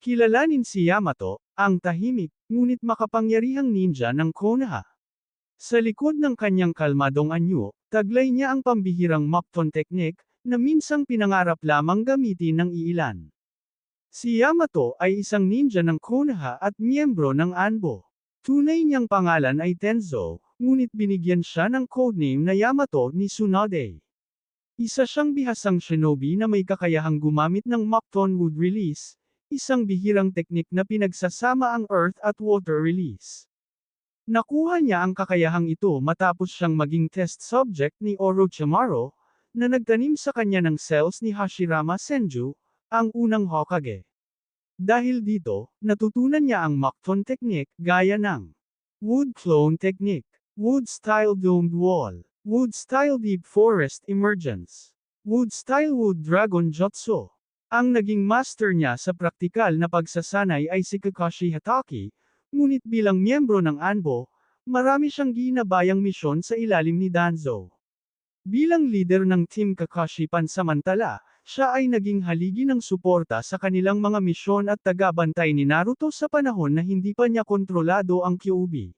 Kilalanin si Yamato, ang tahimik, ngunit makapangyarihang ninja ng Konoha. Sa likod ng kanyang kalmadong anyo, taglay niya ang pambihirang Mokton technique, na minsang pinangarap lamang gamitin ng iilan. Si Yamato ay isang ninja ng Konoha at miyembro ng Anbo. Tunay niyang pangalan ay Tenzo, ngunit binigyan siya ng codename na Yamato ni Tsunade. Isa siyang bihasang shinobi na may kakayahang gumamit ng Mokton Wood Release, isang bihirang teknik na pinagsasama ang Earth at Water Release. Nakuha niya ang kakayahang ito matapos siyang maging test subject ni Orochimaru, na nagtanim sa kanya ng cells ni Hashirama Senju, ang unang Hokage. Dahil dito, natutunan niya ang Mokton technique gaya ng Wood Clone Technique, Wood Style Domed Wall, Wood Style Deep Forest Emergence, Wood Style Wood Dragon Jutsu. Ang naging master niya sa praktikal na pagsasanay ay si Kakashi Hatake, ngunit bilang miyembro ng Anbo, marami siyang ginabayang misyon sa ilalim ni Danzo. Bilang leader ng Team Kakashi pansamantala, siya ay naging haligi ng suporta sa kanilang mga misyon at tagabantay ni Naruto sa panahon na hindi pa niya kontrolado ang Kyuubi.